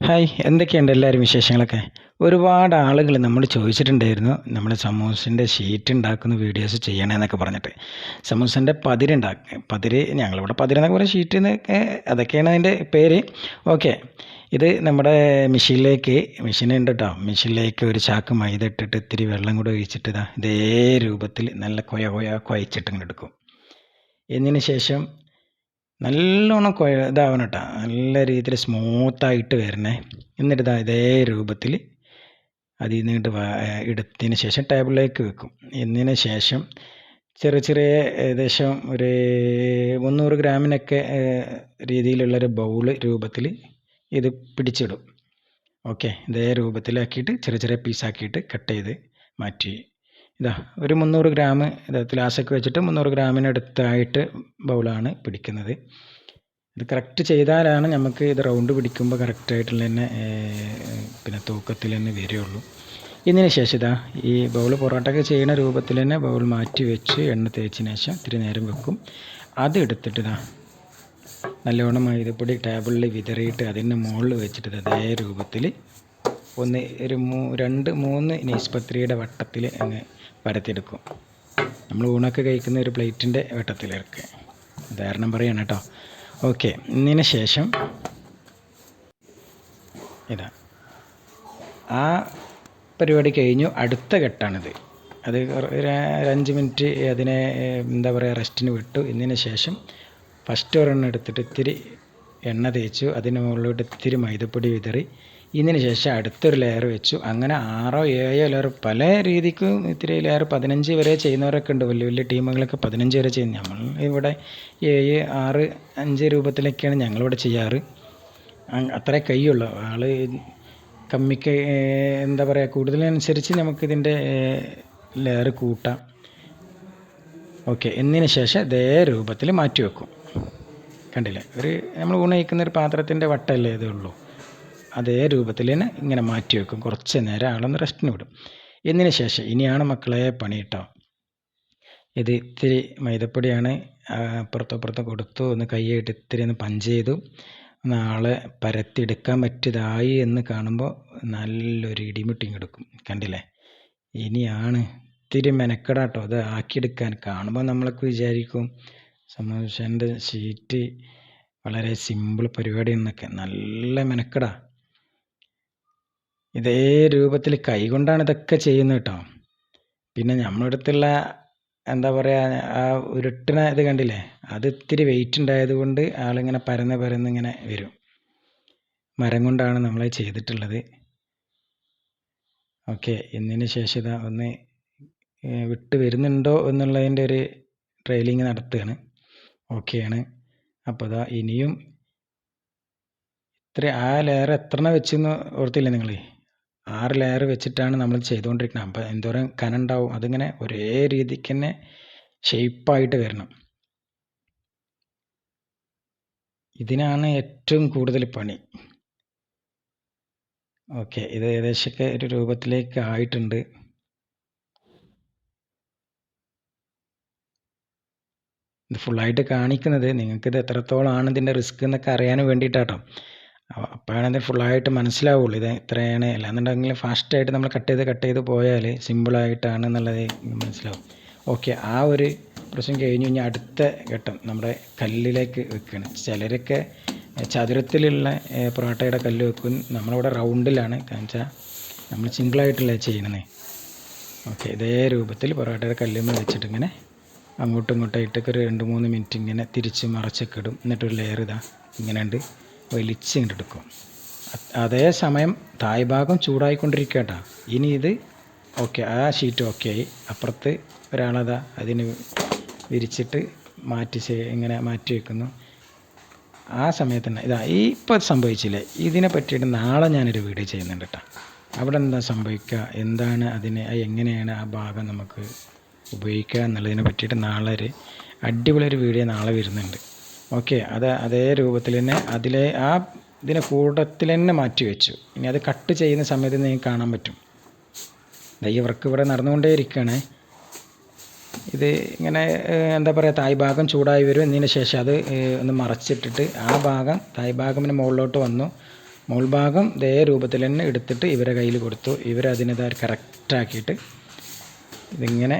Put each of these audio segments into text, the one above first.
Hi എന്തൊക്കെയുണ്ട് എല്ലാവരും വിശേഷങ്ങളൊക്കെ? ഒരുപാട് ആളുകൾ നമ്മൾ ചോദിച്ചിട്ടുണ്ടായിരുന്നു നമ്മൾ സമൂസിന്റെ ഷീറ്റ് ഉണ്ടാക്കുന്ന വീഡിയോസ് ചെയ്യണമെന്നൊക്കെ പറഞ്ഞിട്ട്. സമൂസിന്റെ പതിരുണ്ടാക്കുക പതിര് ഞങ്ങളിവിടെ പതിരെന്നൊക്കെ പറയുക ഷീറ്റ് എന്നൊക്കെ അതൊക്കെയാണ് അതിന്റെ പേര്. ഓക്കെ ഇത് നമ്മുടെ മെഷീനിലേക്ക് മെഷീനുണ്ട് കേട്ടോ മെഷീനിലേക്ക് ഒരു ചാക്ക് മൈദ ഇട്ടിട്ട് ഇത്തിരി വെള്ളം കൂടെ ഒഴിച്ചിട്ട് ഇതാ ഇതേ രൂപത്തിൽ നല്ല കൊയ കൊയ കുഴച്ചിട്ട് ഇങ്ങനെ എടുക്കും. എന്നതിന് ശേഷം നല്ലോണം കുഴ ഇതാവണം കേട്ടോ നല്ല രീതിയിൽ സ്മൂത്തായിട്ട് വരണേ. എന്നിട്ട് ഇതാ ഇതേ രൂപത്തിൽ അതിൽ നിന്നിട്ട് എടുത്തതിന് ശേഷം ടേബിളിലേക്ക് വെക്കും. എന്നതിന് ശേഷം ചെറിയ ചെറിയ ഏകദേശം ഒരു മുന്നൂറ് ഗ്രാമിനൊക്കെ രീതിയിലുള്ളൊരു ബൗൾ രൂപത്തിൽ ഇത് പിടിച്ചിടും. ഓക്കെ. ഇതേ രൂപത്തിലാക്കിയിട്ട് ചെറിയ ചെറിയ പീസാക്കിയിട്ട് കട്ട് ചെയ്ത് മാറ്റി ഇതാ ഒരു മുന്നൂറ് ഗ്രാം ഇതാ ഗ്ലാസ്സൊക്കെ വെച്ചിട്ട് മുന്നൂറ് ഗ്രാമിനടുത്തായിട്ട് ബൗളാണ് പിടിക്കുന്നത്. ഇത് കറക്റ്റ് ചെയ്താലാണ് നമുക്ക് ഇത് റൗണ്ട് പിടിക്കുമ്പോൾ കറക്റ്റായിട്ടുള്ള തന്നെ പിന്നെ തൂക്കത്തിൽ തന്നെ വരികയുള്ളൂ. ഇതിന് ശേഷം ഇതാ ഈ ബൗൾ പൊറോട്ടയൊക്കെ ചെയ്യുന്ന രൂപത്തിൽ തന്നെ ബൗൾ മാറ്റി വെച്ച് എണ്ണ തേച്ചതിന് ശേഷം ഇത്തിരി നേരം വെക്കും. അത് എടുത്തിട്ട് ഇതാ നല്ലോണം മൈദപ്പൊടി ടേബിളിൽ വിതറിയിട്ട് അതിന്റെ മുകളിൽ വെച്ചിട്ട് അതേ രൂപത്തിൽ ഒന്ന് ഒരു രണ്ട് മൂന്ന് നൈസ്പത്രിയുടെ വട്ടത്തിൽ അങ്ങ് പരത്തിയെടുക്കും നമ്മൾ ഊണൊക്കെ കഴിക്കുന്ന ഒരു പ്ലേറ്റിന്റെ വട്ടത്തിലിറക്കുക ഉദാഹരണം പറയാണ് കേട്ടോ ഓക്കെ ഇതിന് ശേഷം ഇതാ. ആ പരിപാടി കഴിഞ്ഞു അടുത്ത ഘട്ടമാണിത്. അത് അഞ്ച് മിനിറ്റ് അതിനെ എന്താ പറയുക റെസ്റ്റിന് വിട്ടു. ഇതിന് ശേഷം ഫസ്റ്റ് ഒരെണ്ണം എടുത്തിട്ട് ഇത്തിരി എണ്ണ തേച്ചു. അതിന് മുകളിലോട്ട് ഇത്തിരി മൈദപ്പൊടി വിതറി. ഇതിന് ശേഷം അടുത്തൊരു ലെയർ വെച്ചു. അങ്ങനെ ആറോ ഏഴോ ലെയർ പല രീതിക്കും ഇത്തിരി ലെയർ പതിനഞ്ച് വരെ ചെയ്യുന്നവരൊക്കെ ഉണ്ട്. വലിയ വലിയ ടീമുകളൊക്കെ പതിനഞ്ച് വരെ ചെയ്യുന്നത് നമ്മൾ ഇവിടെ ഏഴ് ആറ് അഞ്ച് രൂപത്തിലൊക്കെയാണ് ഞങ്ങളിവിടെ ചെയ്യാറ്. അത്രേ കൈയുള്ളൂ ആൾ കമ്മിക്ക് എന്താ പറയുക കൂടുതലനുസരിച്ച് നമുക്കിതിന്റെ ലെയർ കൂട്ടാം. ഓക്കെ എന്നതിന് ശേഷം ഇതേ രൂപത്തിൽ മാറ്റി വെക്കും. കണ്ടില്ലേ? ഒരു നമ്മൾ ഊണ് ഒരു പാത്രത്തിന്റെ വട്ടല്ലേ ഇതേ ഉള്ളൂ. അതേ രൂപത്തിൽ തന്നെ ഇങ്ങനെ മാറ്റി വെക്കും. കുറച്ച് നേരം ആളൊന്ന് റെസ്റ്റിന് വിടും. എന്നതിന് ശേഷം ഇനിയാണ് മക്കളെ പണി കേട്ടോ. ഇത് ഇത്തിരി മൈദപ്പൊടിയാണ് അപ്പുറത്തും അപ്പുറത്തും കൊടുത്തു. ഒന്ന് കൈയായിട്ട് ഇത്തിരി ഒന്ന് പഞ്ച് ചെയ്തു. നാളെ പരത്തിയെടുക്കാൻ പറ്റിയതായി എന്ന് കാണുമ്പോൾ നല്ലൊരു ഇടിമുട്ടിങ് എടുക്കും. കണ്ടില്ലേ? ഇനിയാണ് ഇത്തിരി മെനക്കെടാട്ടോ അത് ആക്കിയെടുക്കാൻ കാണുമ്പോൾ നമ്മളൊക്കെ വിചാരിക്കും. സമൂസന്റെ ഷീറ്റ് വളരെ സിമ്പിൾ പരിപാടി എന്നൊക്കെ നല്ല മെനക്കെടാ. ഇതേ രൂപത്തിൽ കൈകൊണ്ടാണ് ഇതൊക്കെ ചെയ്യുന്നത് കേട്ടോ. പിന്നെ നമ്മുടെ അടുത്തുള്ള എന്താ പറയുക ആ ഉരുട്ടണ ഇത് കണ്ടില്ലേ? അത് ഇത്തിരി വെയിറ്റ് ഉണ്ടായത് കൊണ്ട് ആളിങ്ങനെ പരന്ന് പരന്ന് ഇങ്ങനെ വരും. മരം കൊണ്ടാണ് നമ്മൾ ചെയ്തിട്ടുള്ളത്. ഓക്കെ ഇന്നിന് ശേഷം ഇതാ ഒന്ന് വിട്ട് വരുന്നുണ്ടോ എന്നുള്ളതിന്റെ ഒരു ട്രെയിലിങ് നടത്തുകയാണ്. ഓക്കെയാണ്. അപ്പോൾ ഇതാ ഇനിയും ഇത്ര ആ ലെയർ എത്ര വെച്ചെന്ന് ഓർത്തില്ലേ നിങ്ങൾ ആറ് ലെയർ വെച്ചിട്ടാണ് നമ്മൾ ചെയ്തുകൊണ്ടിരിക്കുന്നത്. അപ്പോൾ എന്തോരം കനം ഉണ്ടാവും അതിങ്ങനെ ഒരേ രീതിക്ക് തന്നെ ഷെയ്പ്പായിട്ട് വരണം. ഇതിനാണ് ഏറ്റവും കൂടുതൽ പണി. ഓക്കെ ഇത് ഏകദേശമൊക്കെ ഒരു രൂപത്തിലേക്ക് ആയിട്ടുണ്ട്. ഇത് ഫുള്ളായിട്ട് കാണിക്കുന്നത് നിങ്ങൾക്കിത് എത്രത്തോളമാണ് ഇതിന്റെ റിസ്ക് എന്നൊക്കെ അറിയാൻ വേണ്ടിയിട്ടാട്ടോ. അപ്പോഴാണ് ഇത് ഫുള്ളായിട്ട് മനസ്സിലാവുള്ളൂ. ഇത് ഇത്രയാണ് അല്ലാന്നുണ്ടെങ്കിൽ ഫാസ്റ്റായിട്ട് നമ്മൾ കട്ട് ചെയ്ത് കട്ട് ചെയ്ത് പോയാൽ സിമ്പിളായിട്ടാണ് എന്നുള്ളത് മനസ്സിലാവും. ഓക്കെ ആ ഒരു പ്രശ്നം കഴിഞ്ഞ് കഴിഞ്ഞാൽ അടുത്ത ഘട്ടം നമ്മുടെ കല്ലിലേക്ക് വെക്കുകയാണ് ചിലരൊക്കെ ചതുരത്തിലുള്ള പൊറോട്ടയുടെ കല്ല് വെക്കും. നമ്മളിവിടെ റൗണ്ടിലാണ് കാരണം വെച്ചാൽ നമ്മൾ സിമ്പിളായിട്ടുള്ള ചെയ്യണത് ഓക്കെ ഇതേ രൂപത്തിൽ പൊറോട്ടയുടെ കല്ലുമ്മ വെച്ചിട്ട് ഇങ്ങനെ അങ്ങോട്ടും ഇങ്ങോട്ടായിട്ടൊക്കെ ഒരു രണ്ട് മൂന്ന് മിനിറ്റ് ഇങ്ങനെ തിരിച്ച് മറച്ചൊക്കെ ഇടും. എന്നിട്ടൊരു ലെയർ ഇതാ ഇങ്ങനെ ഉണ്ട് വലിച്ച് ഇങ്ങോട്ട് എടുക്കും അതേ സമയം തായ് ഭാഗം ചൂടായിക്കൊണ്ടിരിക്കട്ട ഇനി ഇത് ഓക്കെ ആ ഷീറ്റ് ഓക്കെ ആയി അപ്പുറത്ത് ഒരാളതാ അതിന് വിരിച്ചിട്ട് മാറ്റി ഇങ്ങനെ മാറ്റി വെക്കുന്നു. ആ സമയത്ത് തന്നെ ഇതാ ഈ ഇപ്പോൾ സംഭവിച്ചില്ലേ? ഇതിനെ പറ്റിയിട്ട് നാളെ ഞാനൊരു വീഡിയോ ചെയ്യുന്നുണ്ട് കേട്ടോ അവിടെ എന്താ സംഭവിക്കുക എന്താണ് അതിനെ എങ്ങനെയാണ് ആ ഭാഗം നമുക്ക് ഉപയോഗിക്കുക എന്നുള്ളതിനെ പറ്റിയിട്ട് നാളെ ഒരു അടിപൊളി ഒരു വീഡിയോ നാളെ വരുന്നുണ്ട്. ഓക്കെ അത് അതേ രൂപത്തിൽ തന്നെ അതിലെ ആ ഇതിനെ കൂട്ടത്തിൽ തന്നെ മാറ്റി വെച്ചു. ഇനി അത് കട്ട് ചെയ്യുന്ന സമയത്ത് നിങ്ങൾക്ക് കാണാൻ പറ്റും. ഈ വർക്ക് ഇവിടെ നടന്നുകൊണ്ടേ ഇരിക്കുകയാണ് ഇത് ഇങ്ങനെ എന്താ പറയുക തായ് ഭാഗം ചൂടായി വരും എന്നതിന് ശേഷം അത് ഒന്ന് മറച്ചിട്ടിട്ട് ആ ഭാഗം തായ് ഭാഗം പിന്നെ മുകളിലോട്ട് വന്നു. മുകൾ ഭാഗം ഇതേ രൂപത്തിൽ തന്നെ എടുത്തിട്ട് ഇവരെ കയ്യിൽ കൊടുത്തു. ഇവരതിനത് കറക്റ്റാക്കിയിട്ട് ഇതിങ്ങനെ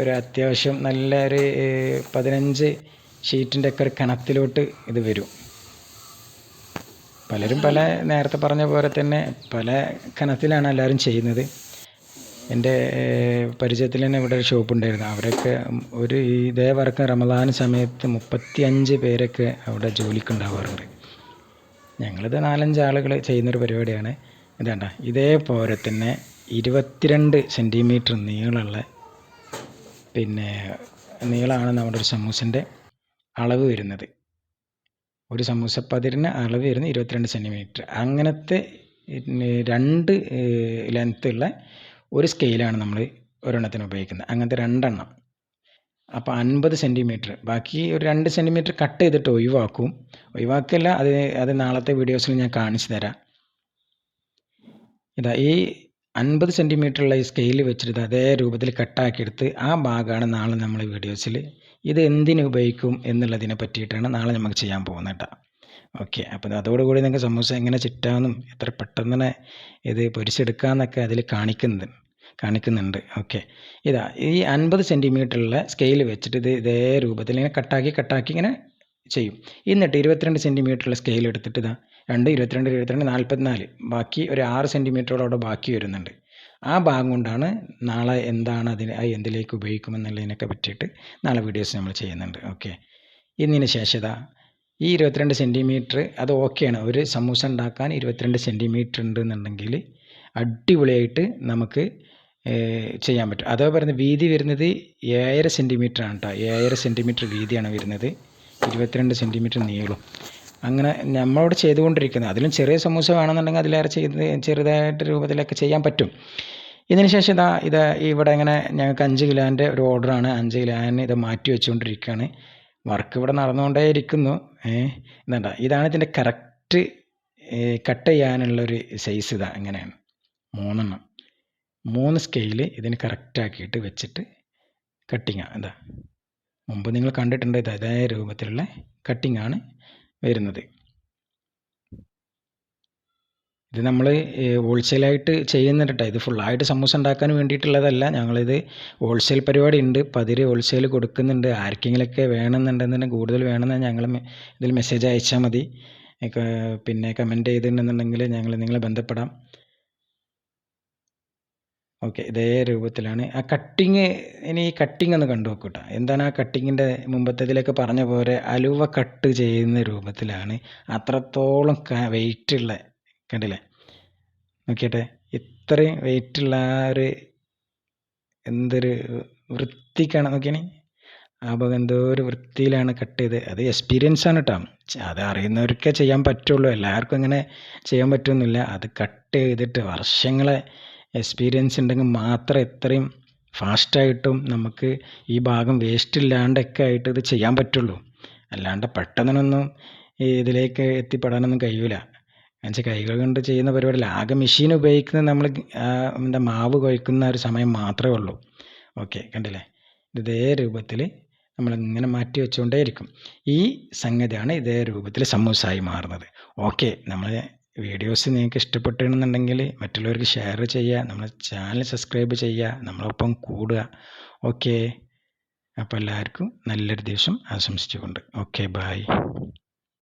ഒരു അത്യാവശ്യം നല്ല ഒരു പതിനഞ്ച് ഷീറ്റിന്റെ ഒക്കെ ഒരു കണത്തിലോട്ട് ഇത് വരും. പലരും പല നേരത്തെ പറഞ്ഞ പോലെ തന്നെ പല കനത്തിലാണ് എല്ലാവരും ചെയ്യുന്നത്. എന്റെ പരിചയത്തിൽ തന്നെ ഇവിടെ ഒരു ഷോപ്പ് ഉണ്ടായിരുന്നു. അവരൊക്കെ ഒരു ഇതേ വർക്ക് റമദാൻ സമയത്ത് മുപ്പത്തി അഞ്ച് പേരൊക്കെ അവിടെ ജോലിക്ക് ഉണ്ടാവാറുണ്ട്. ഞങ്ങളിത് നാലഞ്ച് ആളുകൾ ചെയ്യുന്നൊരു പരിപാടിയാണ്. ഇതാണ്ട ഇതേപോലെ തന്നെ ഇരുപത്തിരണ്ട് സെന്റിമീറ്റർ നീളമുള്ള പിന്നെ നീളമാണ് നമ്മുടെ ഒരു സമൂസിന്റെ അളവ് വരുന്നത്. ഒരു സമൂസപ്പതിരിന് അളവ് വരുന്നത് ഇരുപത്തിരണ്ട് സെന്റിമീറ്റർ അങ്ങനത്തെ രണ്ട് ലെങ്ത്തുള്ള ഒരു സ്കെയിലാണ് നമ്മൾ ഒരെണ്ണത്തിന് ഉപയോഗിക്കുന്നത്. അങ്ങനത്തെ രണ്ടെണ്ണം. അപ്പോൾ അൻപത് സെന്റിമീറ്റർ ബാക്കി ഒരു രണ്ട് സെന്റിമീറ്റർ കട്ട് ചെയ്തിട്ട് ഒഴിവാക്കും. ഒഴിവാക്കല്ല അത് അത് നാളത്തെ വീഡിയോസിൽ ഞാൻ കാണിച്ചു തരാം. ഇതാ ഈ അൻപത് സെന്റിമീറ്ററുള്ള ഈ സ്കെയിൽ വെച്ചിട്ട് അതേ രൂപത്തിൽ കട്ടാക്കിയെടുത്ത് ആ ഭാഗമാണ് നാളെ നമ്മൾ വീഡിയോസിൽ ഇത് എന്തിനു ഉപയോഗിക്കും എന്നുള്ളതിനെ പറ്റിയിട്ടാണ് നാളെ നമുക്ക് ചെയ്യാൻ പോകുന്നത് കേട്ടോ. ഓക്കെ അപ്പോൾ അതോടുകൂടി നിങ്ങൾക്ക് സമൂസ എങ്ങനെ ചിറ്റാമെന്നും എത്ര പെട്ടെന്ന് തന്നെ ഇത് പൊരിച്ചെടുക്കാമെന്നൊക്കെ അതിൽ കാണിക്കുന്നത് കാണിക്കുന്നുണ്ട്. ഓക്കെ ഇതാ ഈ അൻപത് സെന്റിമീറ്ററുള്ള സ്കെയിൽ വെച്ചിട്ട് ഇത് ഇതേ രൂപത്തിൽ ഇങ്ങനെ കട്ടാക്കി കട്ടാക്കി ഇങ്ങനെ ചെയ്യും. എന്നിട്ട് ഇരുപത്തിരണ്ട് സെന്റിമീറ്ററുള്ള സ്കെയിൽ എടുത്തിട്ട് ഇതാ രണ്ട് ഇരുപത്തിരണ്ട് ഇരുപത്തിരണ്ട് നാൽപ്പത്തിനാല് ബാക്കി ഒരു ആറ് സെന്റിമീറ്ററോളം അവിടെ ബാക്കി വരുന്നുണ്ട്. ആ ഭാഗം കൊണ്ടാണ് നാളെ എന്താണ് അതിന് അത് എന്തിലേക്ക് ഉപയോഗിക്കുമെന്നുള്ളതിനൊക്കെ പറ്റിയിട്ട് നാളെ വീഡിയോസ് നമ്മൾ ചെയ്യുന്നുണ്ട്. ഓക്കെ ഇന്നിന് ശേഷത ഈ ഇരുപത്തിരണ്ട് സെന്റിമീറ്റർ അത് ഓക്കെയാണ് ഒരു സമൂസ ഉണ്ടാക്കാൻ ഇരുപത്തിരണ്ട് സെന്റിമീറ്റർ ഉണ്ടെന്നുണ്ടെങ്കിൽ അടിപൊളിയായിട്ട് നമുക്ക് ചെയ്യാൻ പറ്റും. അതേ പറയുന്നത് വീതി വരുന്നത് ഏഴര സെന്റിമീറ്റർ ആണ് കേട്ടോ ഏഴര സെന്റിമീറ്റർ വീതിയാണ് വരുന്നത്. ഇരുപത്തിരണ്ട് സെന്റിമീറ്റർ നീളം അങ്ങനെ നമ്മളവിടെ ചെയ്തുകൊണ്ടിരിക്കുന്നത്. അതിലും ചെറിയ സമൂസ വേണമെന്നുണ്ടെങ്കിൽ അതിലേറെ ചെയ്ത് ചെറുതായിട്ട് രൂപത്തിലൊക്കെ ചെയ്യാൻ പറ്റും. ഇതിന് ശേഷം ഇതാ ഇത് ഇവിടെ ഇങ്ങനെ ഞങ്ങൾക്ക് അഞ്ച് കിലോന്റെ ഒരു ഓർഡറാണ്. അഞ്ച് കിലോന് ഇത് മാറ്റി വെച്ചുകൊണ്ടിരിക്കുകയാണ്. വർക്ക് ഇവിടെ നടന്നുകൊണ്ടേ ഇരിക്കുന്നു. ഏഹ് ഇതാണ് ഇതിന്റെ കറക്റ്റ് കട്ട് ചെയ്യാനുള്ളൊരു സൈസ് ഇതാ. ഇങ്ങനെയാണ്. മൂന്നെണ്ണം. മൂന്ന് സ്കെയിൽ ഇതിന് കറക്റ്റാക്കിയിട്ട് വെച്ചിട്ട് കട്ടിങ്ങാണ് എന്താ മുമ്പ് നിങ്ങൾ കണ്ടിട്ടുണ്ട് ഇത് അതേ രൂപത്തിലുള്ള കട്ടിങ്ങാണ്. വരുന്നത്. ഇത് നമ്മൾ ഹോൾസെയിലായിട്ട് ചെയ്യുന്നുണ്ട് കേട്ടോ ഇത് ഫുള്ളായിട്ട് സമൂസ ഉണ്ടാക്കാൻ വേണ്ടിയിട്ടുള്ളതല്ല ഞങ്ങളിത് ഹോൾസെയിൽ പരിപാടി ഉണ്ട് പതിര് ഹോൾസെയിൽ കൊടുക്കുന്നുണ്ട്. ആർക്കെങ്കിലൊക്കെ വേണമെന്നുണ്ടെന്നുണ്ടെങ്കിൽ കൂടുതൽ വേണമെന്ന് ഞങ്ങൾ ഇതിൽ മെസ്സേജ് അയച്ചാൽ മതി. പിന്നെ കമന്റ് ചെയ്തിട്ടുണ്ടെന്നുണ്ടെങ്കിൽ ഞങ്ങൾ നിങ്ങളെ ബന്ധപ്പെടാം. ഓക്കെ ഇതേ രൂപത്തിലാണ്. ആ കട്ടിങ് ഇനി ഈ കട്ടിങ് ഒന്ന് കണ്ടു നോക്കൂട്ട കേട്ടോ എന്താണ് ആ കട്ടിങ്ങിന്റെ മുമ്പത്തേതിലൊക്കെ പറഞ്ഞ പോലെ അലുവ കട്ട് ചെയ്യുന്ന രൂപത്തിലാണ്. അത്രത്തോളം വെയിറ്റുള്ള കണ്ടില്ലേ? നോക്കിയട്ടെ ഇത്രയും വെയിറ്റുള്ള ആ ഒരു എന്തൊരു വൃത്തിക്കാണ് നോക്കിയാണെ. ആ ഭാഗം എന്തോ ഒരു വൃത്തിയിലാണ് കട്ട് ചെയ്ത്. അത് എക്സ്പീരിയൻസ് ആണ് കേട്ടോ അത് അറിയുന്നവർക്കേ ചെയ്യാൻ പറ്റുള്ളൂ. എല്ലാവർക്കും അങ്ങനെ ചെയ്യാൻ പറ്റുമെന്നില്ല അത് കട്ട് ചെയ്തിട്ട് വർഷങ്ങളെ എക്സ്പീരിയൻസ് ഉണ്ടെങ്കിൽ മാത്രം ഇത്രയും ഫാസ്റ്റായിട്ടും നമുക്ക് ഈ ഭാഗം വേസ്റ്റ് ഇല്ലാണ്ടൊക്കെ ആയിട്ട് ഇത് ചെയ്യാൻ പറ്റുള്ളൂ. അല്ലാണ്ട് പെട്ടെന്നൊന്നും ഇതിലേക്ക് എത്തിപ്പെടാനൊന്നും കഴിയൂല. എന്നുവെച്ചാൽ കൈകൾ കൊണ്ട് ചെയ്യുന്ന പരിപാടിയിൽ ആകെ മെഷീൻ ഉപയോഗിക്കുന്നത് നമ്മൾ എന്താ മാവ് കുഴക്കുന്ന ഒരു സമയം മാത്രമേ ഉള്ളൂ. ഓക്കെ കണ്ടില്ലേ? ഇതേ രൂപത്തിൽ നമ്മളിങ്ങനെ മാറ്റി വെച്ചുകൊണ്ടേയിരിക്കും. ഈ സംഗതിയാണ് ഇതേ രൂപത്തിൽ സമൂസായി മാറുന്നത്. ഓക്കെ നമ്മൾ വീഡിയോസ് നിങ്ങൾക്ക് ഇഷ്ടപ്പെട്ടിരുന്നുണ്ടെങ്കിൽ മറ്റുള്ളവർക്ക് ഷെയർ ചെയ്യുക നമ്മളെ ചാനൽ സബ്സ്ക്രൈബ് ചെയ്യുക നമ്മളൊപ്പം കൂടുക. ഓക്കെ അപ്പോൾ എല്ലാവർക്കും നല്ലൊരു ദിവസം ആശംസിച്ചുകൊണ്ട്. Okay bye